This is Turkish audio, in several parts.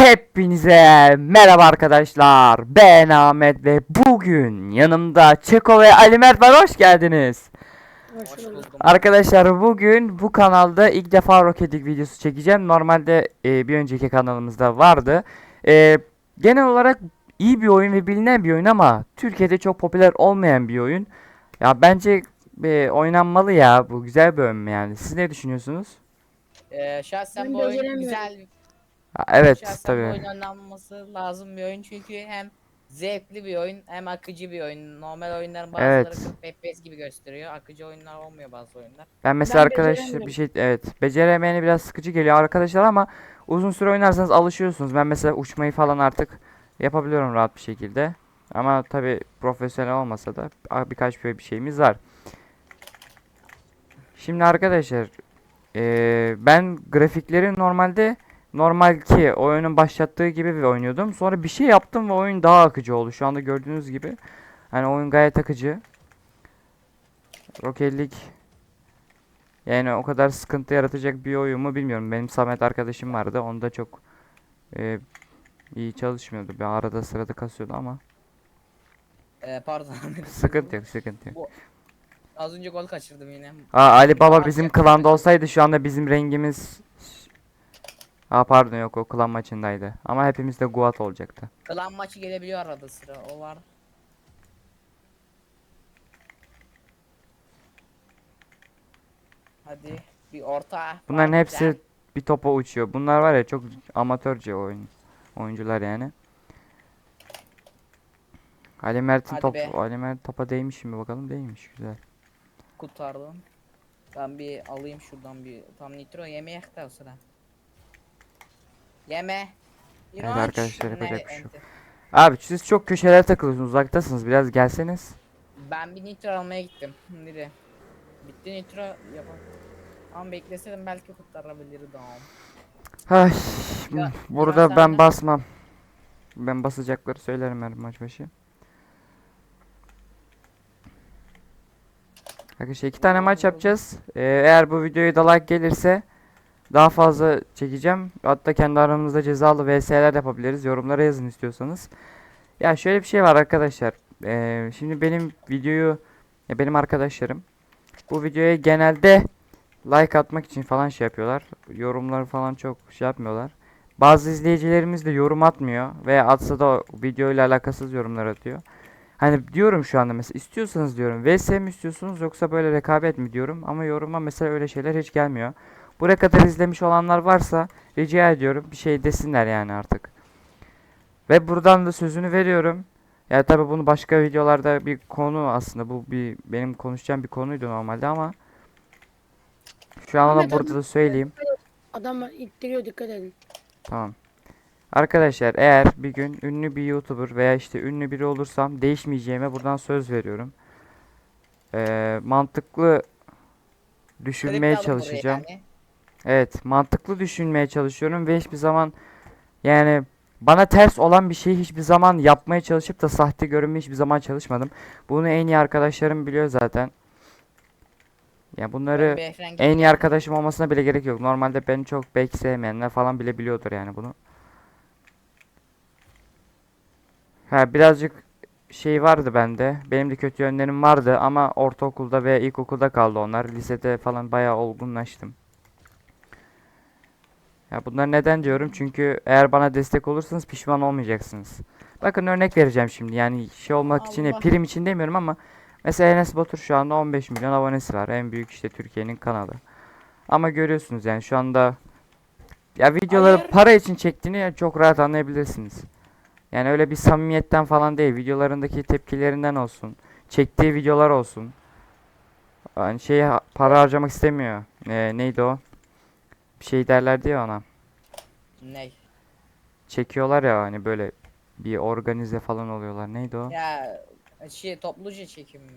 Hepinize merhaba arkadaşlar. Ben Ahmet ve bugün yanımda Çeko ve Ali Mert var. Hoş geldiniz. Hoş. Arkadaşlar bugün bu kanalda ilk defa Rocket League videosu çekeceğim. Normalde e, bir önceki kanalımızda vardı. E, genel olarak iyi bir oyun ve bilinen bir oyun ama Türkiye'de çok popüler olmayan bir oyun. Ya bence e, oynanmalı ya. Bu güzel bir oyun yani. Siz ne düşünüyorsunuz? Ee, şahsen Ben bu oyun güzel. Ha, evet şahsen tabii. oynanması lazım bir oyun çünkü hem zevkli bir oyun hem akıcı bir oyun. Normal oyunların bazıları Evet. 40 FPS gibi gösteriyor. Akıcı oyunlar olmuyor bazı oyunlar. Ben mesela Ben arkadaş beceremiyorum. bir şey evet beceremeyeni biraz sıkıcı geliyor arkadaşlar ama uzun süre oynarsanız alışıyorsunuz. Ben mesela uçmayı falan artık yapabiliyorum rahat bir şekilde. Ama tabi profesyonel olmasa da a- birkaç böyle bir şeyimiz var. Şimdi arkadaşlar eee, ben grafikleri normalde normal ki oyunun başlattığı gibi bir oynuyordum. Sonra bir şey yaptım ve oyun daha akıcı oldu. Şu anda gördüğünüz gibi. Hani oyun gayet akıcı. League yani o kadar sıkıntı yaratacak bir oyun mu bilmiyorum. Benim Samet arkadaşım vardı. Onda çok e, iyi çalışmıyordu. Bir arada sırada kasıyordu ama Ee, pardon. sıkıntı yok, sıkıntı yok. Az önce gol kaçırdım yine. Aa Ali Baba bizim klanda olsaydı şu anda bizim rengimiz Aa pardon yok o klan maçındaydı. Ama hepimiz de Guat olacaktı. Klan maçı gelebiliyor arada sıra. O var. Hadi bir orta. Bunların hepsi güzel. bir topa uçuyor. Bunlar var ya çok amatörce oyun oyuncular yani. Ali Mert'in top be. Ali Mert topa değmiş mi bakalım değmiş güzel. kurtardım. Ben bir alayım şuradan bir tam nitro yemeye de o sıra. Yeme. İğrenç. arkadaşlar, yapacak bir şey yok. Abi siz çok köşelere takılıyorsunuz uzaktasınız biraz gelseniz. Ben bir nitro almaya gittim. Nereye? Bitti nitro yapalım. Ama bekleseydim belki kurtarabilirdim. Ay, Ya, burada sen ben de- basmam. Ben basacakları söylerim her maç başı. Arkadaşlar iki tane maç yapacağız. Ee, eğer bu videoya da like gelirse daha fazla çekeceğim. Hatta kendi aramızda cezalı vs'ler yapabiliriz. Yorumlara yazın istiyorsanız. Ya şöyle bir şey var arkadaşlar. Ee, şimdi benim videoyu ya benim arkadaşlarım bu videoya genelde like atmak için falan şey yapıyorlar. Yorumları falan çok şey yapmıyorlar. Bazı izleyicilerimiz de yorum atmıyor veya atsa da videoyla alakasız yorumlar atıyor. Hani diyorum şu anda mesela istiyorsanız diyorum VS mi istiyorsunuz yoksa böyle rekabet mi diyorum ama yoruma mesela öyle şeyler hiç gelmiyor. Buraya kadar izlemiş olanlar varsa rica ediyorum bir şey desinler yani artık. Ve buradan da sözünü veriyorum. Ya tabi bunu başka videolarda bir konu aslında bu bir benim konuşacağım bir konuydu normalde ama şu an ona Ahmet, burada da söyleyeyim. Adam ittiriyor dikkat edin. Tamam. Arkadaşlar eğer bir gün ünlü bir YouTuber veya işte ünlü biri olursam değişmeyeceğime buradan söz veriyorum. Ee, mantıklı düşünmeye çalışacağım. yani. Evet, mantıklı düşünmeye çalışıyorum ve hiçbir zaman yani bana ters olan bir şeyi hiçbir zaman yapmaya çalışıp da sahte görünmeye hiçbir zaman çalışmadım. Bunu en iyi arkadaşlarım biliyor zaten. Ya bunları en iyi arkadaşım olmasına bile gerek yok. Normalde beni çok belki sevmeyenler falan bile biliyordur yani bunu. Ha birazcık şey vardı bende. Benim de kötü yönlerim vardı ama ortaokulda ve ilkokulda kaldı onlar. Lisede falan bayağı olgunlaştım. Ya bunları neden diyorum? Çünkü eğer bana destek olursanız pişman olmayacaksınız. Bakın örnek vereceğim şimdi. Yani şey olmak için Allah. prim için demiyorum ama mesela Enes Batur şu anda 15 milyon abonesi var. En büyük işte Türkiye'nin kanalı. Ama görüyorsunuz yani şu anda ya videoları Hayır. para için çektiğini çok rahat anlayabilirsiniz. Yani öyle bir samimiyetten falan değil. Videolarındaki tepkilerinden olsun. Çektiği videolar olsun. Yani şey para harcamak istemiyor. Ee, neydi o? Bir şey derlerdi ya ona. Ney? Çekiyorlar ya hani böyle bir organize falan oluyorlar. Neydi o? Ya şey topluca çekim mi?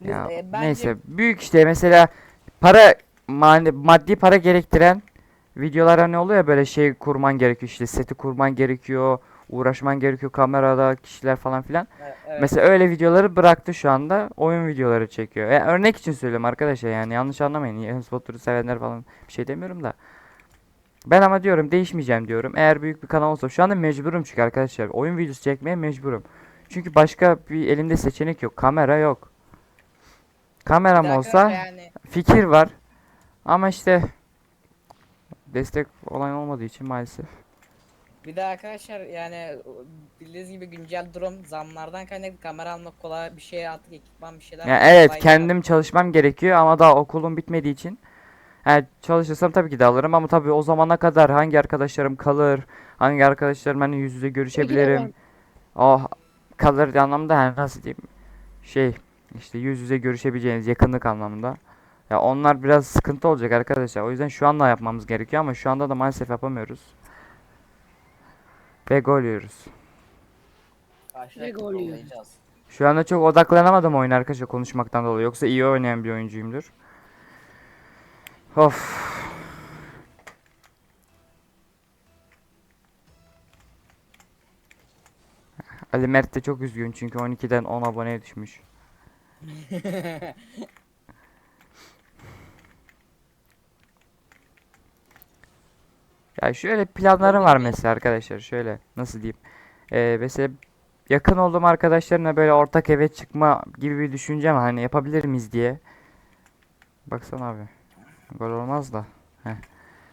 Ya e, bence neyse büyük işte mesela para maddi para gerektiren videolar hani oluyor ya böyle şey kurman gerekiyor işte seti kurman gerekiyor uğraşman gerekiyor kamerada kişiler falan filan. e, evet. Mesela öyle videoları bıraktı şu anda oyun videoları çekiyor. Yani örnek için söylüyorum arkadaşlar yani yanlış anlamayın. Batur'u sevenler falan bir şey demiyorum da. Ben ama diyorum değişmeyeceğim diyorum. Eğer büyük bir kanal olsa şu anda mecburum çünkü arkadaşlar. Oyun videosu çekmeye mecburum. Çünkü başka bir elimde seçenek yok. Kamera yok. Kameram olsa yani fikir var. Ama işte destek olan olmadığı için maalesef. bir de arkadaşlar yani bildiğiniz gibi güncel durum zamlardan kaynaklı kamera almak kolay bir şey artık ekipman bir şeyler. Ya almak evet kendim çalışmam gerekiyor ama daha okulum bitmediği için yani çalışırsam tabii ki de alırım ama tabii o zamana kadar hangi arkadaşlarım kalır, hangi arkadaşlarım hani yüz yüze görüşebilirim. Oh kalır anlamda yani nasıl diyeyim şey işte yüz yüze görüşebileceğiniz yakınlık anlamında. Ya onlar biraz sıkıntı olacak arkadaşlar. O yüzden şu anda yapmamız gerekiyor ama şu anda da maalesef yapamıyoruz. Ve gol yiyoruz. Ve gol yiyor. kollayacağız. Şu anda çok odaklanamadım oyuna arkadaşlar konuşmaktan dolayı. Yoksa iyi oynayan bir oyuncuyumdur. Of. Ali Mert de çok üzgün çünkü 12'den 10 aboneye düşmüş. Ya şöyle planlarım var mesela arkadaşlar şöyle nasıl diyeyim. Ee, mesela yakın olduğum arkadaşlarımla böyle ortak eve çıkma gibi bir düşüncem. Hani yapabilir miyiz diye. Baksana abi. Gol olmaz da. Heh.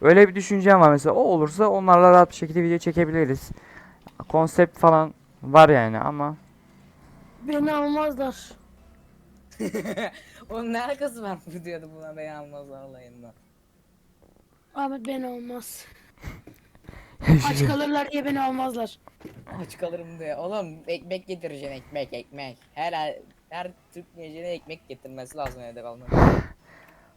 Öyle bir düşüncem var mesela. O olursa onlarla rahat bir şekilde video çekebiliriz. Konsept falan var yani ama Beni almazlar. Onun ne alakası var bu diyordu buna beni almazlar olayında. Ahmet beni almaz. Aç kalırlar diye beni almazlar. Aç kalırım diye. Oğlum ekmek getireceksin ekmek ekmek. Her her Türk gecene ekmek getirmesi lazım evde kalmak.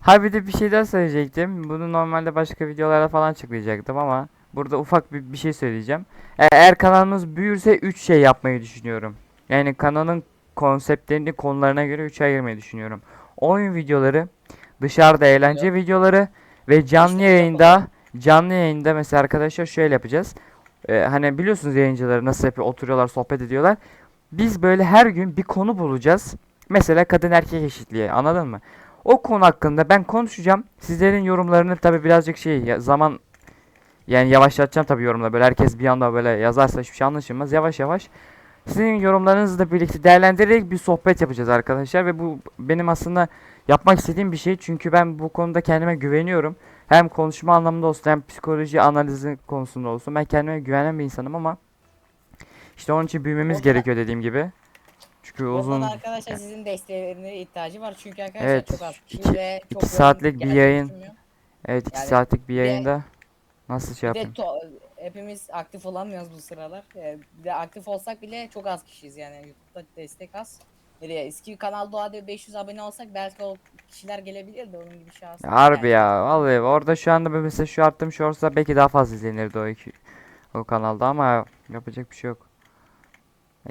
Ha bir de bir şey daha söyleyecektim. Bunu normalde başka videolarda falan açıklayacaktım ama burada ufak bir, bir şey söyleyeceğim. E- Eğer kanalımız büyürse 3 şey yapmayı düşünüyorum. Yani kanalın konseptlerini konularına göre 3'e ayırmayı düşünüyorum. Oyun videoları, dışarıda eğlence videoları ve canlı yayında canlı yayında mesela arkadaşlar şöyle yapacağız. E, hani biliyorsunuz yayıncıları nasıl yapıyor oturuyorlar sohbet ediyorlar. Biz böyle her gün bir konu bulacağız. Mesela kadın erkek eşitliği anladın mı? O konu hakkında ben konuşacağım. Sizlerin yorumlarını tabi birazcık şey zaman yani yavaşlatacağım tabi yorumla böyle herkes bir anda böyle yazarsa hiçbir şey anlaşılmaz. Yavaş yavaş sizin yorumlarınızla birlikte değerlendirerek bir sohbet yapacağız arkadaşlar ve bu benim aslında yapmak istediğim bir şey çünkü ben bu konuda kendime güveniyorum. Hem konuşma anlamında olsun hem psikoloji analizi konusunda olsun. Ben kendime güvenen bir insanım ama işte onun için büyümemiz gerekiyor dediğim gibi. Çünkü uzun Uzun. arkadaşlar sizin desteğlerine ihtiyacı var çünkü arkadaşlar Evet, çok az iki- ve iki çok yoğun saatlik bir yayın. düşünmüyorum. Evet 2 Yani saatlik bir bir de- yayında nasıl şey yapayım? hepimiz aktif olamıyoruz bu sıralar. Ee, Bir de aktif olsak bile çok az kişiyiz yani YouTube'da destek az. Nereye eski kanal Doğa'da 500 abone olsak belki o kişiler gelebilir de onun gibi şans. Ya harbi ya vallahi orada şu anda mesela şu attığım shorts'a belki daha fazla izlenirdi o iki o kanalda ama yapacak bir şey yok.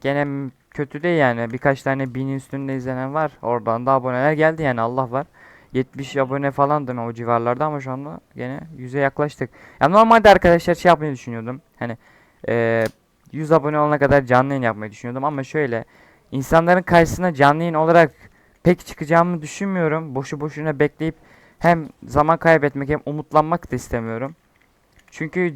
Gene kötü değil yani birkaç tane binin üstünde izlenen var. Oradan da aboneler geldi yani Allah var. 70 abone falandım o civarlarda ama şu anda gene 100'e yaklaştık. Ya normalde arkadaşlar şey yapmayı düşünüyordum. Hani eee 100 abone olana kadar canlı yayın yapmayı düşünüyordum ama şöyle insanların karşısına canlı yayın olarak pek çıkacağımı düşünmüyorum. Boşu boşuna bekleyip hem zaman kaybetmek hem umutlanmak da istemiyorum. Çünkü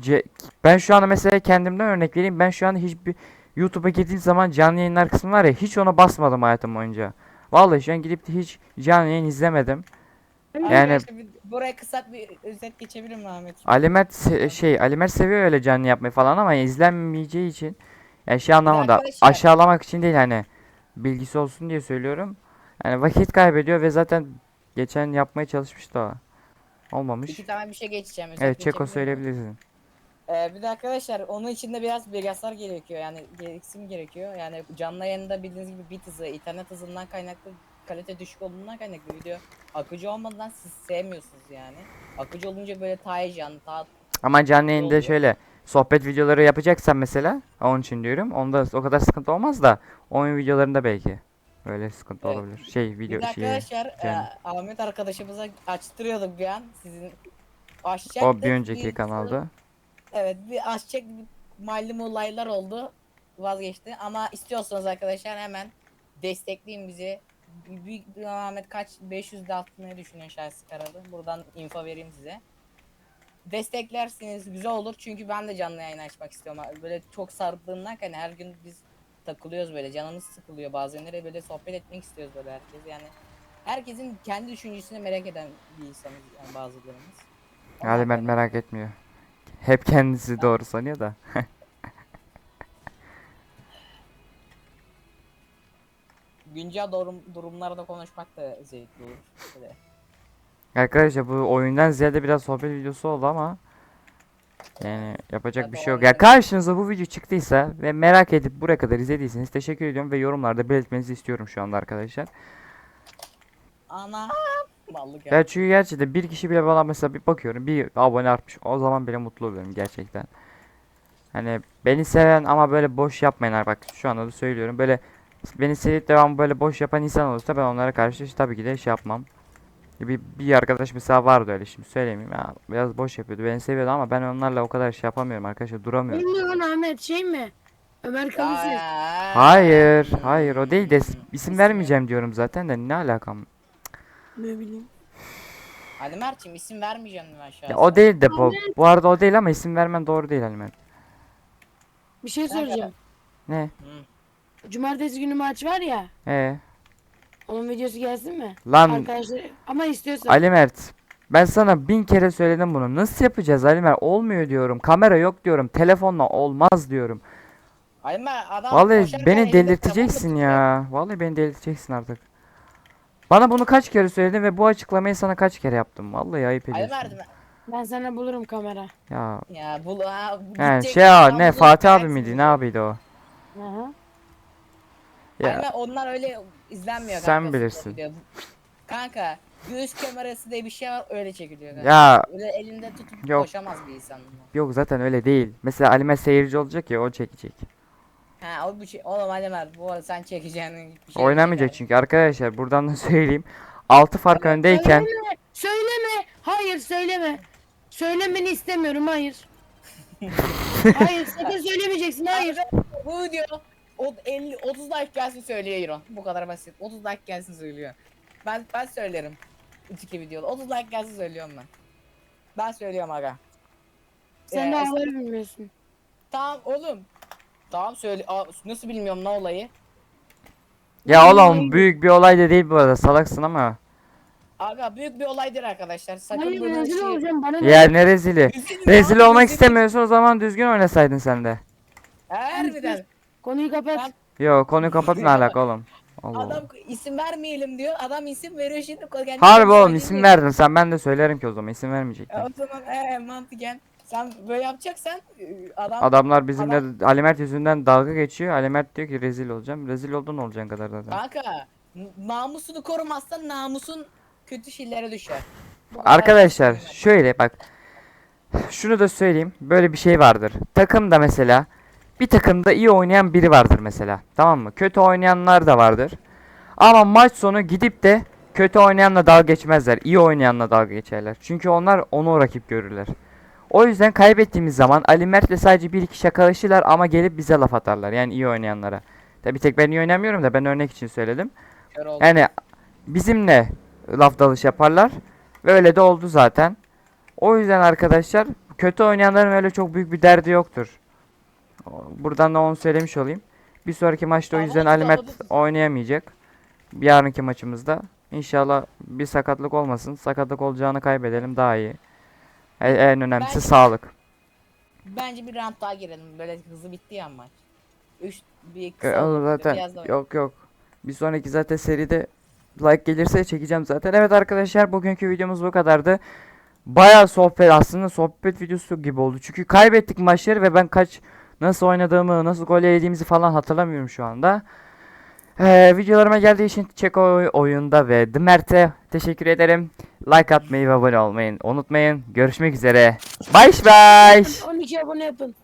ben şu anda mesela kendimden örnek vereyim. Ben şu anda hiçbir YouTube'a girdiğim zaman canlı yayınlar kısmı var ya hiç ona basmadım hayatım boyunca. Vallahi şu an gidip de hiç canlı yayın izlemedim. Yani- buraya kısa bir özet geçebilir mi Ahmet? Ali Mert se- şey Ali Mert seviyor öyle canlı yapmayı falan ama izlenmeyeceği için yani şey anlamında aşağılamak için değil hani bilgisi olsun diye söylüyorum. Yani vakit kaybediyor ve zaten geçen yapmaya çalışmıştı o. Olmamış. İki tane bir şey geçeceğim. Evet Çeko söyleyebilirsin. Ee, bir de arkadaşlar onun için de biraz bilgisayar gerekiyor yani gereksinim gerekiyor. Yani canlı yayında bildiğiniz gibi bit hızı, internet hızından kaynaklı kalite düşük olduğundan kaynaklı video akıcı olmadan siz sevmiyorsunuz yani. Akıcı olunca böyle ta heyecanlı, ta Ama canlı yayında oluyor. şöyle sohbet videoları yapacaksan mesela onun için diyorum. Onda o kadar sıkıntı olmaz da oyun videolarında belki öyle sıkıntı Evet. olabilir. Şey video de şey arkadaşlar e, yani. Ahmet arkadaşımıza açtırıyorduk bir an sizin açacaktık. o bir önceki bir- kanalda. Evet bir bir malum olaylar oldu vazgeçti ama istiyorsanız arkadaşlar hemen destekleyin bizi. Büyük Ahmet kaç 500 de atmayı düşünüyor şahsi karadı. Buradan info vereyim size. desteklerseniz güzel olur. Çünkü ben de canlı yayın açmak istiyorum. Böyle çok sardığımdan hani her gün biz takılıyoruz böyle. Canımız sıkılıyor bazenleri böyle sohbet etmek istiyoruz böyle herkes. Yani herkesin kendi düşüncesini merak eden bir insanız yani bazılarımız. Mert kaynaklı. merak etmiyor. Hep kendisi doğru sanıyor da. Güncel durum, durumlarda konuşmak da zevkli olur. Arkadaşlar bu oyundan ziyade biraz sohbet videosu oldu ama yani yapacak Tabii bir şey yok. Ya karşınıza bu video çıktıysa ve merak edip buraya kadar izlediyseniz teşekkür ediyorum ve yorumlarda belirtmenizi istiyorum şu anda arkadaşlar. Ana Mallık ya. Ya çünkü gerçekten bir kişi bile bana mesela bir bakıyorum bir abone artmış. O zaman bile mutlu oluyorum gerçekten. Hani beni seven ama böyle boş yapmayın abi bak şu anda da söylüyorum. Böyle beni sevip devamlı böyle boş yapan insan olursa ben onlara karşı tabii ki de şey yapmam. Bir, bir arkadaş mesela vardı öyle şimdi söylemeyeyim ya biraz boş yapıyordu beni seviyordu ama ben onlarla o kadar şey yapamıyorum arkadaşlar duramıyorum. Lan Ahmet şey mi? Ömer. Aa, Hayır hayır o değil de isim vermeyeceğim diyorum zaten de ne alakam. Ne bileyim. Ali Mert'cim isim vermeyeceğim ben. Ya o değil de bu, bu arada o değil ama isim vermen doğru değil Alimet. Bir şey soracağım. Ne? Hı. Cumartesi günü maç var ya. Ee, Onun videosu gelsin mi? lan Arkadaşlar ama istiyorsan. Ali Mert ben sana bin kere söyledim bunu. Nasıl yapacağız Ali Mert? Olmuyor diyorum. Kamera yok diyorum. Telefonla olmaz diyorum. Ali Mert adam Vallahi koşarken beni elinde delirteceksin ya. Vallahi beni delirteceksin artık. Bana bunu kaç kere söyledin ve bu açıklamayı sana kaç kere yaptım. Vallahi ayıp. Ali ediyorsun. Mert Ben sana bulurum kamera. Ya ya bu ha, yani gidecek şey ya adam ne Fatih abi miydi? Ne abiydi o? Aha. Ya Mert onlar öyle izlenmiyor Sen kanka, bilirsin. Kanka göğüs kamerası diye bir şey var öyle çekiliyor. kanka. ya Öyle elinde tutup Yok. koşamaz bir insan. yok zaten öyle değil. Mesela Ali Mert seyirci olacak ya o çekecek. Ha o bu şey. Oğlum Ali Mert bu arada sen çekeceğini bir şey Oynamayacak çünkü arkadaşlar buradan da söyleyeyim. 6 fark öndeyken Söyleme. Söyleme. Hayır söyleme. Söylemeni istemiyorum hayır. hayır sakın söylemeyeceksin hayır. Bu video o 50 30 like gelsin söylüyor Euro. Bu kadar basit. 30 like gelsin söylüyor. Ben ben söylerim. 2 videoda 30 like gelsin söylüyorum ben. Ben söylüyorum aga. Sen Ee, de es- haber bilmiyorsun. Tamam oğlum. Tamam söyle. Aa, nasıl bilmiyorum ne olayı? ya oğlum büyük bir olay da değil bu arada salaksın ama. Aga büyük bir olaydır arkadaşlar. Sakın Hayır bunu rezil şey... olacağım bana ne? Ya ne rezili. Rezil Rezil abi, olmak rezil. istemiyorsun o zaman düzgün oynasaydın sen de. Harbiden. Konuyu kapat. Yo konuyu kapat ne alaka oğlum. Allah Allah. Adam isim vermeyelim diyor. Adam isim veriyor şimdi. kendi Harbi oğlum isim verdin sen ben de söylerim ki o zaman isim vermeyecektin. o zaman ee, mantıken sen böyle yapacaksan e, adam Adamlar bizimle Ali Mert yüzünden dalga geçiyor. Ali Mert diyor ki rezil olacağım. Rezil oldun olacağın kadar zaten. kanka namusunu korumazsan namusun kötü şeylere düşer. Arkadaşlar şöyle bak. Şunu da söyleyeyim. Böyle bir şey vardır. Takımda mesela bir takımda iyi oynayan biri vardır mesela. Tamam mı? Kötü oynayanlar da vardır. Ama maç sonu gidip de kötü oynayanla dalga geçmezler. İyi oynayanla dalga geçerler. Çünkü onlar onu rakip görürler. O yüzden kaybettiğimiz zaman Ali Mert'le sadece bir iki şakalaşırlar ama gelip bize laf atarlar. Yani iyi oynayanlara. Tabi tek ben iyi oynamıyorum da ben örnek için söyledim. Yani bizimle laf dalış yaparlar. Ve öyle de oldu zaten. O yüzden arkadaşlar kötü oynayanların öyle çok büyük bir derdi yoktur. Buradan da onu söylemiş olayım. Bir sonraki maçta o yüzden Ali Mert oynayamayacak. Yarınki maçımızda. İnşallah bir sakatlık olmasın. Sakatlık olacağını kaybedelim daha iyi. E- En önemlisi Bence- sağlık. Bence bir round daha girelim. Böyle hızlı bitti ya maç. 3 bir E, kısa oldu, zaten biraz yok yok. Bir sonraki zaten seride like gelirse çekeceğim zaten. Evet arkadaşlar bugünkü videomuz bu kadardı. Bayağı sohbet aslında sohbet videosu gibi oldu. Çünkü kaybettik maçları ve ben kaç nasıl oynadığımı, nasıl gol yediğimizi falan hatırlamıyorum şu anda. Ee, videolarıma geldiği için Çek Oy- oyunda ve The Mert'e teşekkür ederim. Like atmayı ve abone olmayı unutmayın. Görüşmek üzere. Bye bye. 12 abone yapın.